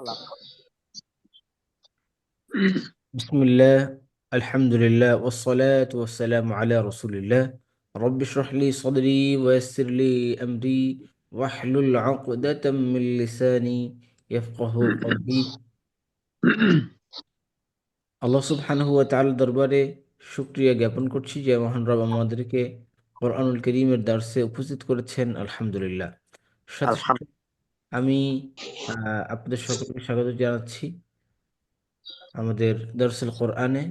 ফালাক بسم الله الحمد لله والصلاة والسلام على رسول الله رب اشرح لي صدري ويسر لي أمري واحلل عقدة من لساني يفقه قولي আল্লাহ সুবহানাহু ওয়া তাআলার দরবারে শুকরিয়া জ্ঞাপন করছি যে মহান রব আমাদেরকে কোরআনুল করিমের দার্সে উপস্থিত করেছেন আলহামদুলিল্লাহ সাথে সাথে আমি আপনাদের সকলকে স্বাগত জানাচ্ছি আমাদের দর্সুল কোরআনে।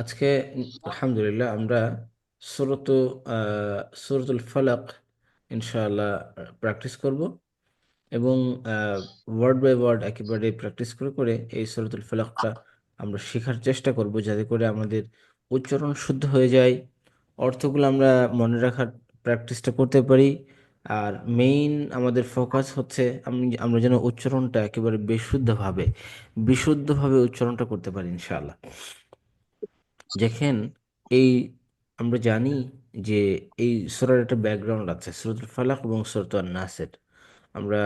আজকে আলহামদুলিল্লাহ আমরা সুরত সুরতুল ফালাক ইনশাআল্লাহ প্র্যাকটিস করব এবং ওয়ার্ড বাই ওয়ার্ড একেবারে প্র্যাকটিস করে করে এই সুরতুল ফালাকটা আমরা শেখার চেষ্টা করব যাতে করে আমাদের উচ্চারণ শুদ্ধ হয়ে যায়। অর্থগুলো আমরা মনে রাখার প্র্যাকটিসটা করতে পারি। আর মেইন আমাদের ফোকাস হচ্ছে আমি, আমরা যেন উচ্চারণটা একেবারে বিশুদ্ধভাবে বিশুদ্ধভাবে উচ্চারণটা করতে পারি ইনশাআল্লাহ। দেখেন, এই আমরা জানি যে এই সূরার একটা ব্যাকগ্রাউন্ড আছে, সূরাতুল ফালাক এবং সূরাতুন নাসের আমরা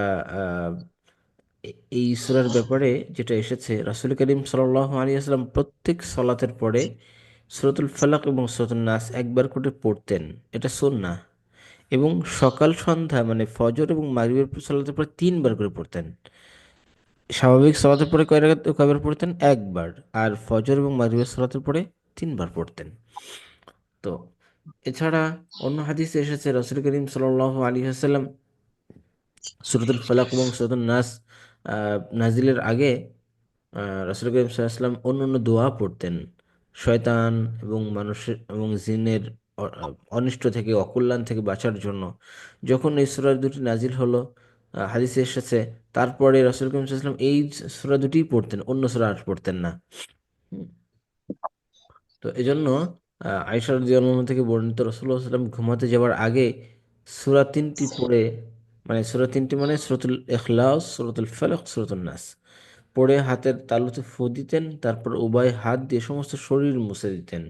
এই সূরার ব্যাপারে যেটা এসেছে, রাসূল করিম সাল্লাল্লাহু আলাইহি ওয়াসাল্লাম প্রত্যেক সলাতের পরে সূরাতুল ফালাক এবং সূরাতুন নাস একবার করে পড়তেন। এটা সুন্নাহ। এবং সকাল, সন্ধ্যা মানে ফজর এবং মাগরিবের সলাতের পরে তিনবার করে পড়তেন। স্বাভাবিক সলাতের পরে কয় কয়বার পড়তেন? একবার। আর ফজর এবং মাগরিবের সলাতের পরে তিনবার পড়তেন। তো এছাড়া অন্য হাদিসে এসেছে, রাসূল করিম সাল্লাল্লাহু আলাইহি ওয়াসাল্লাম সূরাতুল ফালাক এবং সূরাতুন নাস নাজিলের আগে রাসূল করিম ওয়াসাল্লাম অন্য অন্য দোয়া পড়তেন। শয়তান এবং মানুষের এবং জিনের অনিষ্ট থেকে, অকল্যাণ থেকে বাঁচার জন্য। যখন এই সূরা দুটি নাজিল হলো হাদিসে এসেছে, তারপরে রাসূল করিম ওয়াসাল্লাম এই সূরা দুটিই পড়তেন, অন্য সূরা আর পড়তেন না। তো এজন্য রাদিয়াল্লাহু থেকে বর্ণিত আলাইহি ওয়াসাল্লাম ঘুমাতে যাওয়ার আগে সূরা তিনটি পড়ে মানে সূরা তিনটি মানে সূরাতুল ইখলাস, সূরাতুল ফালাক, সূরাতুন নাস। পড়ে হাতের তালুতে ফু দিতেন, তারপর উভয় হাত দিয়ে সমস্ত শরীর মুছে দিতেন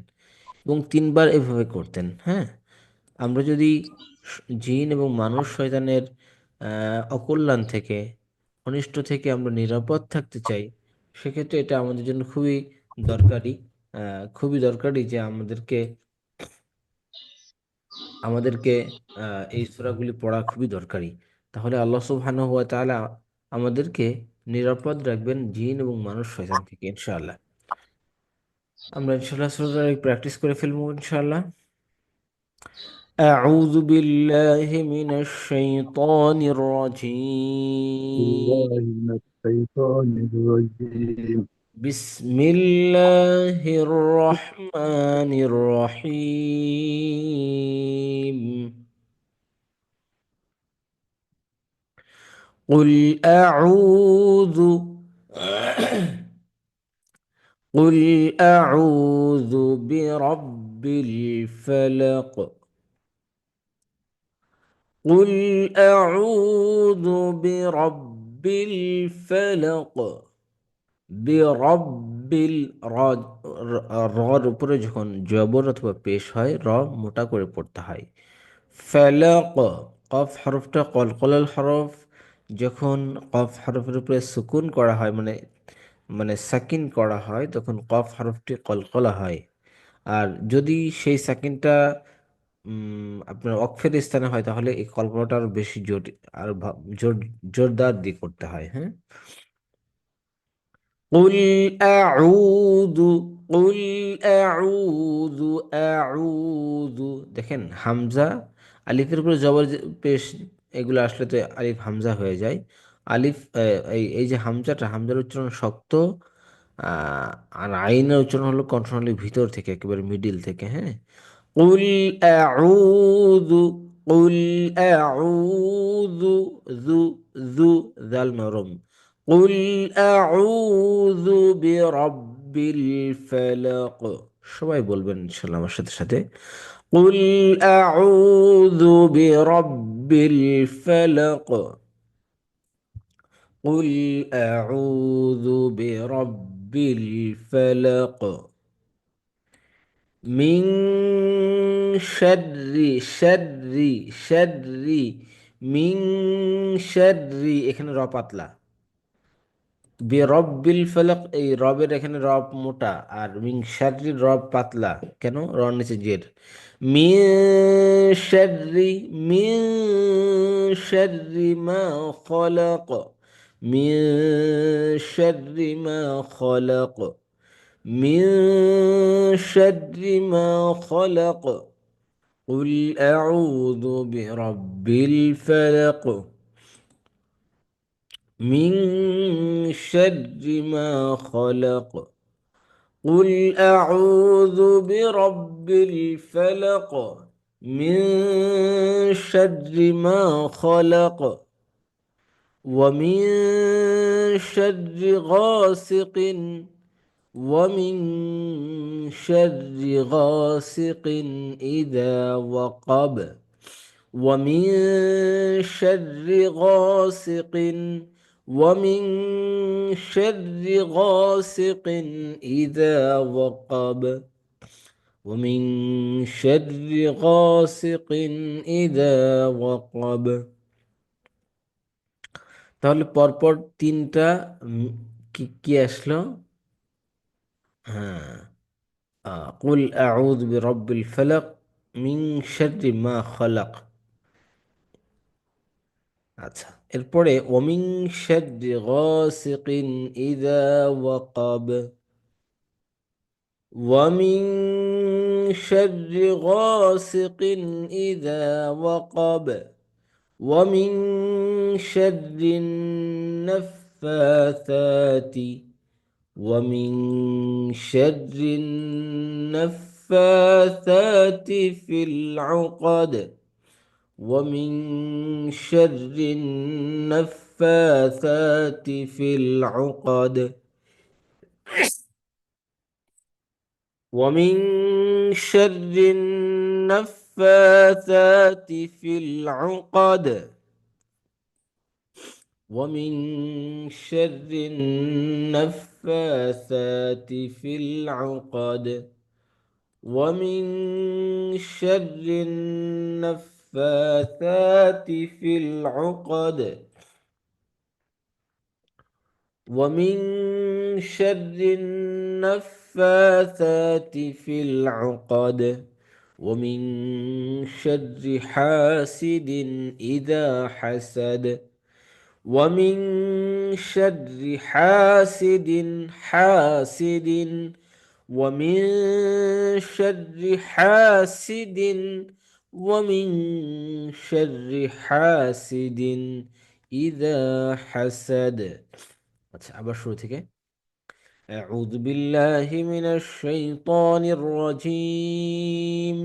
এবং তিনবার এভাবে করতেন হ্যাঁ? আমরা যদি জিন এবং মানুষ শয়তানের অকল্যাণ থেকে, অনিষ্ট থেকে আমরা নিরাপদ থাকতে চাই, সেক্ষেত্রে এটা আমাদের জন্য খুবই দরকারি খুবই দরকারি যে আমাদেরকে আমাদেরকে আহ, এই সূরাগুলি পড়া খুবই দরকারি তাহলে আল্লাহ সুবহানাহু ওয়া তাআলা আমাদেরকে নিরাপদ রাখবেন জিন এবং মানুষ শয়তান থেকে ইনশাআল্লাহ আমরা ইনশাআল্লাহ সূরা প্র্যাকটিস করে ফেলবো ইনশাআল্লাহ أعوذ بالله من الشيطان الرجيم الله من الشيطان الرجيم بسم الله الرحمن الرحيم. قل أعوذ قل أعوذ برب الفلق. قل أعوذ برب الفلق. বিরব্বিল র র- রর উপরে যখন জবর অথবা পেশ হয়, র মোটা করে পড়তে হয়। ফালাক, কফ হরফটা কলকলাল হরফ, যখন কফ হরফের উপরে সুকুন করা হয় মানে মানে সাকিন করা হয়, তখন কফ হরফটি কলকলা হয়। আর যদি সেই সাকিনটা আপনার অক্ষের স্থানে হয়, তাহলে এই কলকলাটা আরও বেশি জোর আর জোর, জোরদার দিয়ে করতে হয় হ্যাঁ? قل أعوذ قل أعوذ أعوذ দেখেন হামজা আলিফের উপরে জবর যে- পেশ এগুলো আসলে তো আলিফ হামজা হয়ে যায় আলিফ আহ, এই এই যে হামজাটা হামজার উচ্চারণ শক্ত আহ, আর আইনের উচ্চারণ হলো কণ্ঠনালীর ভিতর থেকে একেবারে মিডিল থেকে হ্যাঁ قل أعوذ قل أعوذ ذو ذو ذال নরম قل أعوذ برب الفلق সবাই বলবেন ইনশাল্লাহ আমার সাথে সাথে قل أعوذ برب الفلق قل أعوذ برب الفلق মিং শাররি শাররি শাররি মিং শাররি এখানে র পাতলা বি রব্বিল ফালাক এই রবের এখানে রব মোটা আর মিং শাররি রব পাতলা কেন র নিচে জের মিন শাররি মিন শাররি মা খলাক মিন শাররি মা খলাক من شر ما خلق قل أعوذ برب الفلق من شر ما خلق. قل أعوذ برب الفلق من شر ما خلق ومن شر غاسق ومن شر غاسق إذا وقب ومن شر غاسق ومن شر غاسق إذا وقب ومن شر غاسق إذا وقب তাহলে পরপর তিনটা উম, কি কি আসলো হ্যাঁ আহ, কুল আউযু বিরাব্বিল ফালাক মিন শাররি মা খালাক আচ্ছা এরপরে ওমিং শাররি গাসিকিন ইযা ওয়াকাব ومن شر غاسق إذا وقب ومن شر النفاثات ومن شر النفاثات في العقد ومن شر النفاثات في العقد. ومن شر النفاثات في العقد. ومن شر النفاثات في العقد. ومن شر النفاثات في العقد. ومن شر النفاثات في العقد. ومن شر حاسد إذا حسد. ومن شر حاسد حاسد. ومن شر حاسد ومن شر حاسد إذا حسد আচ্ছা আবার শুরু থেকে أعوذ بالله من الشيطان الرجيم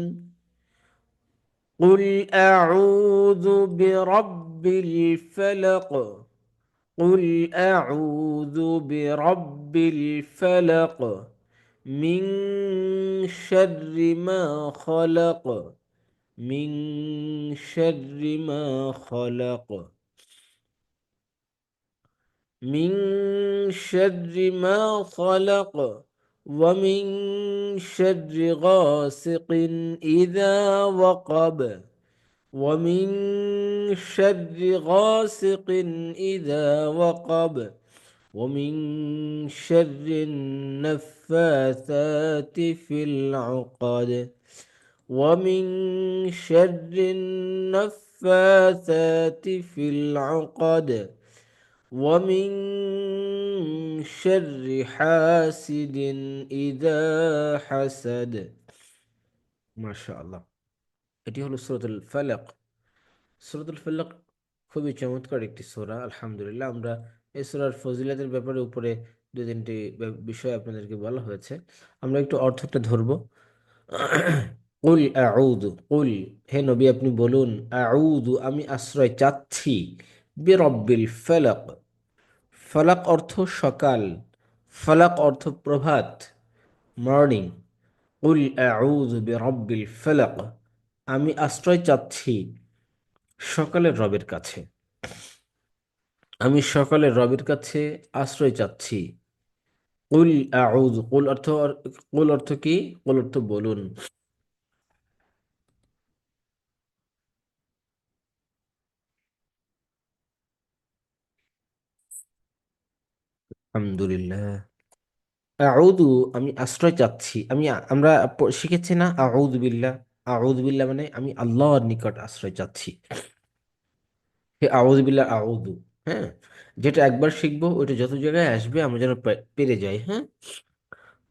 قل أعوذ برب الفلق قل أعوذ برب الفلق من شر ما خلق من شر ما خلق. من شر ما خلق ومن شر غاسق إذا وقب. ومن شر غاسق إذا وقب. ومن شر النفاثات في العقد. ومن شر النفاثات في العقد ومن شر حاسد إذا حسد ما شاء الله এটি হলো সূরাতুল ফালাক সূরাতুল ফালাক খুবই চমৎকার একটি সূরা আলহামদুলিল্লাহ আমরা এই সূরার ফজিলতের ব্যাপারে উপরে দুই তিনটি ব্য- বিষয় আপনাদেরকে বলা হয়েছে আমরা একটু অর্থটা ধরব কুল আউযু, কুল, হে নবী আপনি বলুন আউদু আমি আশ্রয় চাচ্ছি বিরব্বিল ফালাক। ফালাক অর্থ সকাল, ফালাক অর্থ প্রভাত, মর্নিং। কুল আউযু বিরব্বিল ফালাক, আমি আশ্রয় চাচ্ছি সকালের রবের কাছে। আমি সকালের রবের কাছে আশ্রয় চাচ্ছি। কুল আউদ কুল অর্থ কুল অর্থ কি? কুল অর্থ বলুন। আলহামদুলিল্লাহ। আউযু, আমি আশ্রয় চাচ্ছি। আমি, আমরা শিখেছি না আউযু বিল্লাহ। আউযু বিল্লাহ মানে আমি আল্লাহর নিকট আশ্রয় চাচ্ছি। হে আউযু বিল্লাহ, আউযু হ্যাঁ? যেটা একবার শিখব, ওইটা যত জায়গায় আসবে, আমরা যেন পেরে যাই হ্যাঁ?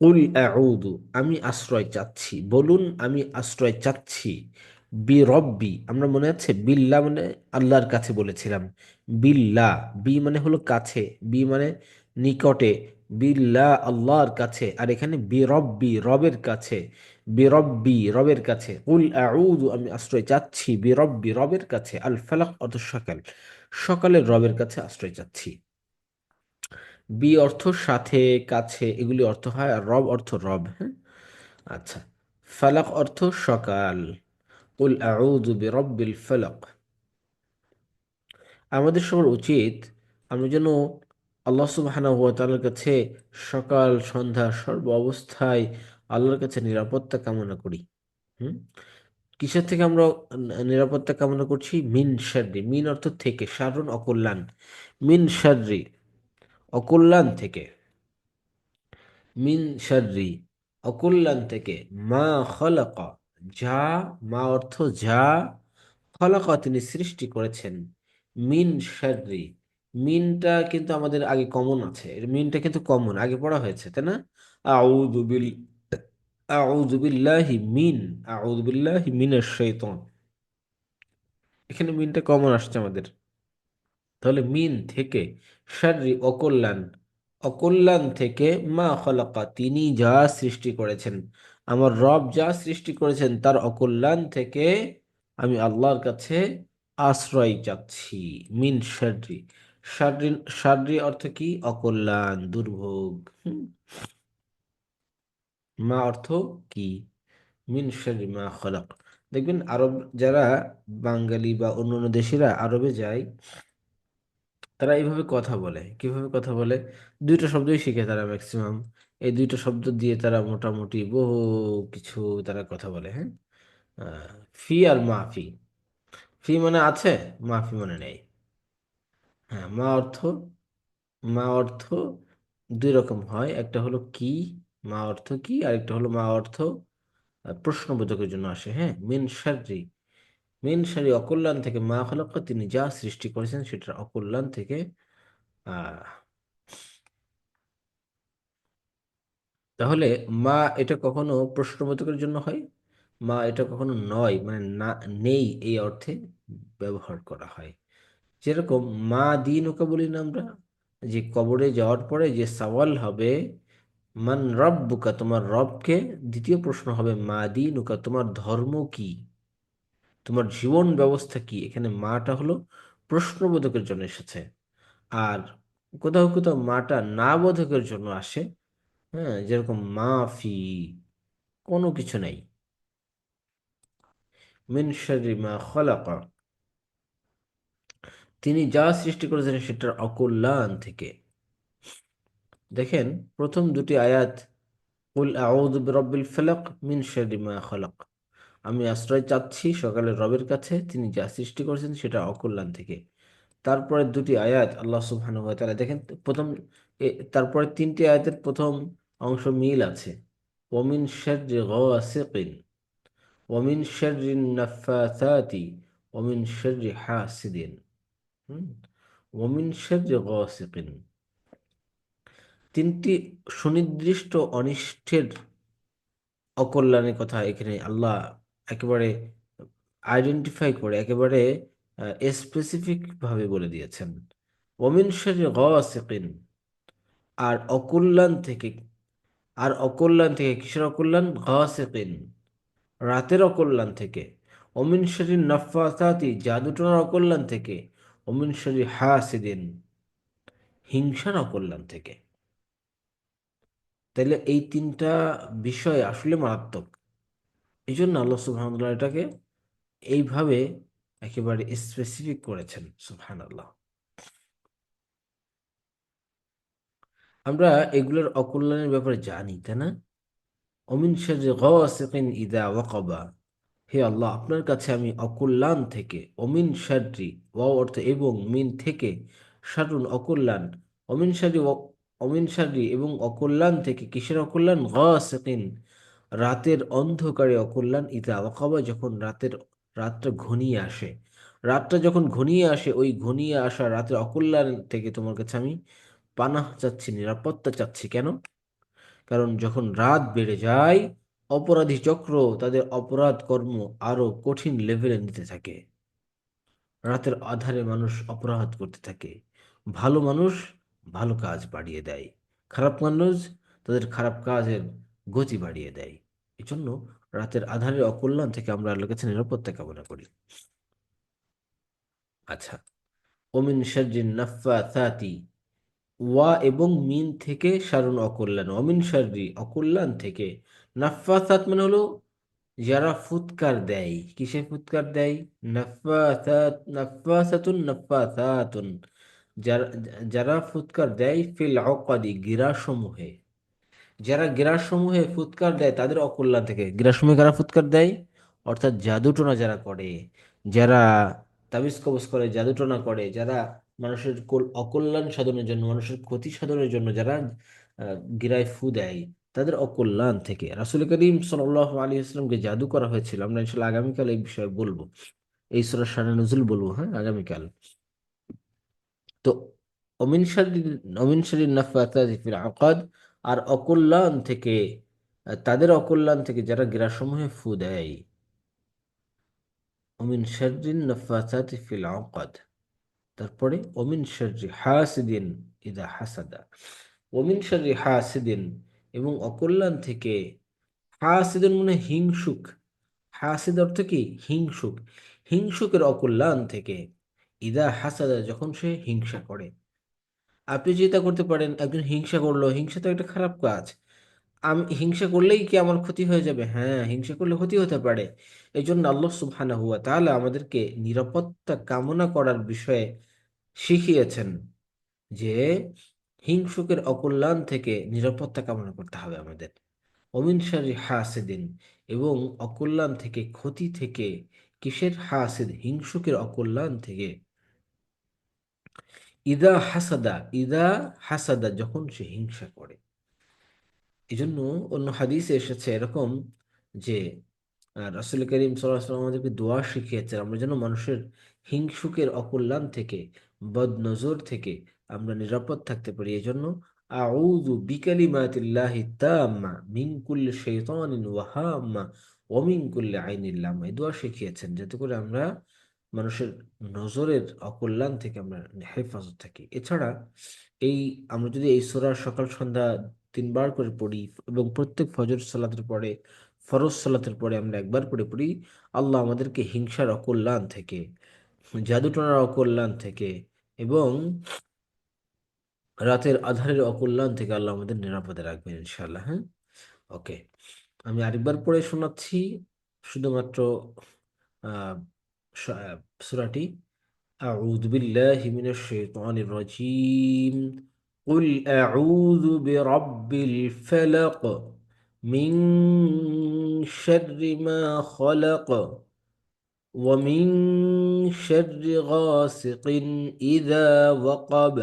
কুল আউযু, আমি আশ্রয় চাচ্ছি। বলুন, আমি আশ্রয় চাচ্ছি। বি রব্বি আমরা মনে আছে? বিল্লাহ মানে আল্লাহর কাছে বলেছিলাম। বিল্লাহ, বি মানে হলো কাছে। বি মানে নিকটে বিল্লাহ আল্লাহর কাছে, আর এখানে বি রব্বি রবের কাছে বি রব্বি রবের কাছে। উল আউযু, আমি আশ্রয় চাচ্ছি বি রব্বি রবের কাছে। আল ফালাক অর্থ সকাল। সকালের রবের কাছে আশ্রয় চাচ্ছি। বি অর্থ সাথে, কাছে, এগুলি অর্থ হয়, আর রব অর্থ রব হ্যাঁ? আচ্ছা। ফালাক অর্থ সকাল। কুল আউযু বিরব্বিল ফালাক। আমাদের সবার উচিত, আমরা যেন আল্লাহ সুবহানাহু ওয়া তাআলার কাছে সকাল, সন্ধ্যা সর্ব অবস্থায় আল্লাহর কাছে নিরাপত্তা কামনা করি। হুম? কিসের থেকে আমরা নিরাপত্তা কামনা করছি? মিন শাররি। মিন অর্থ থেকে শারুন অকল্যাণ। মিন শাররি, অকল্যাণ থেকে। মিন শাররি, অকল্যাণ থেকে। মা খলাকা, যা, মা অর্থ যা, খলাকা তিনি সৃষ্টি করেছেন। মিন শাররি মিনটা কিন্তু আমাদের আগে কমন আছে। এর মিনটা কিন্তু কমন আগে পড়া হয়েছে, তাই না? আউযু বিল, আউযু বিল্লাহি মিন, আউযু বিল্লাহি মিনাশ শাইতান। এখানে মিনটা কমন আসছে আমাদের। তাহলে মিন থেকে শাররি অকল্যাণ অকল্যাণ থেকে মা খলাকা, তিনি যা সৃষ্টি করেছেন, আমার রব যা সৃষ্টি করেছেন, তার অকল্যাণ থেকে আমি আল্লাহর কাছে আশ্রয় চাচ্ছি, মিন শাররি। শাররি শাররি অর্থ কি? অকল্যাণ, দুর্ভোগ? মা অর্থ কি? মিন মা খলাক। দেখবেন আরব যারা বাঙালি বা অন্যান্য দেশিরা আরবে যায়, তারা এইভাবে কথা বলে। কীভাবে কথা বলে? দুইটা শব্দই শিখে তারা ম্যাক্সিমাম এই দুইটা শব্দ দিয়ে তারা মোটামুটি বহু কিছু তারা কথা বলে হ্যাঁ? ফি আর মাফি ফি। মানে আছে মাফি মানে নেই। হ্যাঁ মা অর্থ মা অর্থ দুই রকম হয়। একটা হলো কি, মা অর্থ কি আর একটা হলো মা অর্থ প্রশ্নবোধকের জন্য আসে হ্যাঁ? মিন শাররি মিন শাররি অকল্যাণ থেকে মা খলক তিনি যা সৃষ্টি করেছেন সেটার অকল্যাণ থেকে তাহলে মা এটা কখনো প্রশ্নবোধকের জন্য হয়? মা এটা কখনো নয় মানে না, নেই এই অর্থে ব্যবহার করা হয়। যেরকম, মা দিনুকা বলি না আমরা? যে কবরে যাওয়ার পরে যে সওয়াল হবে, মান রব্বুকা, তোমার রবকে? দ্বিতীয় প্রশ্ন হবে, মা দিনুকা, তোমার ধর্ম কি? তোমার জীবন ব্যবস্থা কি? এখানে মাটা হলো প্রশ্নবোধকের জন্য এসেছে। আর কোথাও কোথাও মাটা না বোধকের জন্য আসে। হ্যাঁ যেরকম, মাফি কোনো কিছু নাই। মিন মা খলাকা। তিনি যা সৃষ্টি করেছেন সেটার অকল্যাণ থেকে। দেখেন, প্রথম দুটি আয়াত, কুল আউযু বিরাব্বিল ফালাক মিন শাররি মা খলাক। আমি আশ্রয় চাচ্ছি সকালে রবের কাছে, তিনি যা সৃষ্টি করেছেন সেটা অকল্যাণ থেকে। তারপরে দুটি আয়াত, আল্লাহ সুবহানাহু ওয়া তাআলা, দেখেন, প্রথম তারপরে তিনটি আয়াতের প্রথম অংশ মিল আছে। ওমিন শাররি গাসিকিন। ওমিন শাররি নাফাসাতি। ওমিন শাররি হাসিদিন। হুম, ওমিন শাররি গাসিকিন তিনটি সুনির্দিষ্ট অনিষ্টের অকল্যাণের কথা এখানে আল্লাহ একেবারে আইডেন্টিফাই করে, একেবারে স্পেসিফিক ভাবে বলে দিয়েছেন। ওমিন শাররি গাসিকিন আর অকল্যাণ থেকে, আর অকল্যাণ থেকে কিসের অকল্যাণ? গাসিকিন রাতের অকল্যাণ থেকে। অমিন শরীর নফাসাতি, জাদুটনার অকল্যাণ থেকে। অমিন শরীর হাসিদিন হিংসার অকল্যাণ থেকে। তাইলে এই তিনটা বিষয় আসলে মারাত্মক। এই জন্য আল্লাহ সুবহানাল্লাহ এটাকে এইভাবে একেবারে স্পেসিফিক করেছেন, সুবহানাল্লাহ। আমরা এগুলোর অকল্যাণের ব্যাপারে জানি, তাই না? অমিন শাররি গাসিকিন ইদা ওয়াকাবা। হে আল্লাহ, আপনার কাছে আমি অকল্যাণ থেকে, অমিন শাররি ওয়া অর্থ এবং মিন থেকে শারুন অকল্যাণ, অমিন ও- অমিন শাররি এবং অকল্যাণ থেকে কিসের অকল্যাণ? গাসিকিন, রাতের অন্ধকারে অকল্যাণ। ইদা ওয়াকাবা, যখন রাতের, রাতটা ঘনিয়ে আসে। রাতটা যখন ঘনিয়ে আসে, ওই ঘনিয়ে আসা রাতের অকল্যাণ থেকে তোমার কাছে আমি পানাহ চাচ্ছি, নিরাপত্তা চাচ্ছি। কেন? কারণ যখন রাত বেড়ে যায় অপরাধী চক্র তাদের অপরাধ কর্ম আরও কঠিন লেভেলে নিতে থাকে। রাতের আধারে মানুষ অপরাধ করতে থাকে। ভালো মানুষ ভালো কাজ বাড়িয়ে দেয়। খারাপ মানুষ তাদের খারাপ কাজের গতি বাড়িয়ে দেয়। এজন্য রাতের আধারের অকল্যাণ থেকে আমরা আল্লাহর কাছে নিরাপত্তা কামনা করি। আচ্ছা ওমিন নাফা নাফাসাতি ওয়া এবং মিন থেকে সারুন অকল্যাণ। অমিন শাররি অকল্যাণ থেকে নাফাসাত মানে হলো যারা ফুৎকার দেয়। কিসে ফুৎকার দেয়? নাফাসাত, নাফাসাতুন যারা যারা ফুৎকার দেয় ফিল অকাদি, গিরাসমূহে। যারা গ্রাসসমূহে ফুৎকার দেয় তাদের অকল্যাণ থেকে। গ্রাসমূহে কারা ফুৎকার দেয়? অর্থাৎ জাদুটোনা যারা করে, যারা তাবিজ কবজ করে, জাদুটোনা করে, যারা মানুষের কল- অকল্যাণ সাধনের জন্য, মানুষের ক্ষতি সাধনের জন্য যারা গিরায় ফু দেয় তাদের অকল্যাণ থেকে। রাসূল করিম সাল্লাল্লাহু আলাইহি ওয়াসাল্লামকে জাদু করা হয়েছিল। আমরা ইনশাআল্লাহ আগামীকাল এই বিষয়ে বলব। এই সূরা শানে নজুল বলব হ্যাঁ আগামীকাল। তো অমিন শাররি অমিন শাররি নাফাতাতি ফিল আকাদ আর অকল্যাণ থেকে, তাদের অকল্যাণ থেকে যারা গ্রাসমূহে ফু দেয়, অমিন শাররি নাফাতাতি ফিল আকাদ। তারপরে অমিন শাররি হাসিদিন ইদা হাসাদা। অমিন শাররি হাসিদিন এবং অকল্যাণ থেকে। হাসিদিন মানে হিংসুক। হাসিদ অর্থ কি? হিংসুক। হিংসুকের অকল্যাণ থেকে। ইদা হাসাদা, যখন সে হিংসা করে। আপনি চিন্তা করতে পারেন, একজন হিংসা করল, হিংসা তো একটা খারাপ কাজ। আমি, হিংসা করলেই কি আমার ক্ষতি হয়ে যাবে? হ্যাঁ হিংসা করলে ক্ষতি হতে পারে। এই জন্য আল্লাহ সুবহানাহু হুয়া তাহলে আমাদেরকে নিরাপত্তা কামনা করার বিষয়ে শিখিয়েছেন যে হিংসুকের অকল্যাণ থেকে নিরাপত্তা কামনা করতে হবে আমাদের। অমিন শাররি হাসিদিন এবং অকল্যাণ থেকে ক্ষতি থেকে কিসের হাসিদ? হিংসুকের অকল্যাণ থেকে। ইদা হাসাদা ইদা হাসাদা যখন সে হিংসা করে। এই জন্য অন্য হাদিসে এসেছে এরকম যে রাসূল করিম ওয়াসাল্লাম আমাদেরকে দোয়া শিখিয়েছেন, আমরা যেন মানুষের হিংসুকের অকল্যাণ থেকে, বদনজর থেকে আমরা নিরাপদ থাকতে পারি। এই জন্য আউযু বিকালিমাতিল্লাহি তাম্মা মিন কুল্লি শাইতানিন ওয়া হাম্মা ওয়া মিন কুল্লি আইনিন লাম্মা। এই দোয়া শিখিয়েছেন যাতে করে আমরা মানুষের নজরের অকল্যাণ থেকে আমরা হেফাজত থাকি। এছাড়া এই আমরা যদি এই সূরা সকাল, সন্ধ্যা তিনবার করে পড়ি এবং প্রত্যেক ফজর সালাতের পরে, ফরজ সালাতের পরে আমরা একবার করে পড়ি, আল্লাহ আমাদেরকে হিংসার অকল্যাণ থেকে, জাদুটনার অকল্যাণ থেকে এবং রাতের আধারের অকল্যাণ থেকে আল্লাহ আমাদের নিরাপদে রাখবেন ইনশাআল্লাহ হ্যাঁ ওকে আমি আরেকবার পড়ে শোনাচ্ছি শুধুমাত্র আহ স- সূরাটি أعوذ بالله من الشيطان الرجيم قل أعوذ برب الفلق من شر ما خلق ومن شر غاسق إذا وقب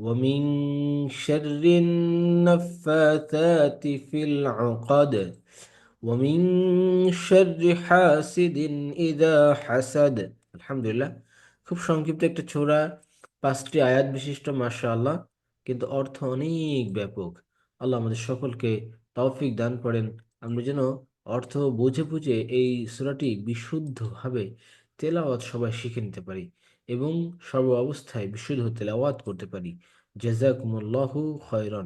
ومن شر النفاثات في العقد ومن شر حاسد إذا حسد الحمد لله খুব সংক্ষিপ্ত একটা ছোরা পাঁচটি আয়াত বিশিষ্ট মাশাআল্লাহ কিন্তু অর্থ অনেক ব্যাপক আল্লাহ আমাদের সকলকে তৌফিক দান করেন আমরা যেন অর্থ বুঝে বুঝে এই সূরাটি বিশুদ্ধভাবে তেলাওয়াত সবাই শিখে নিতে পারি এবং সর্ব অবস্থায় বিশুদ্ধ তেলাওয়াত করতে পারি। জেজাকুমুল্লাহ খায়রান।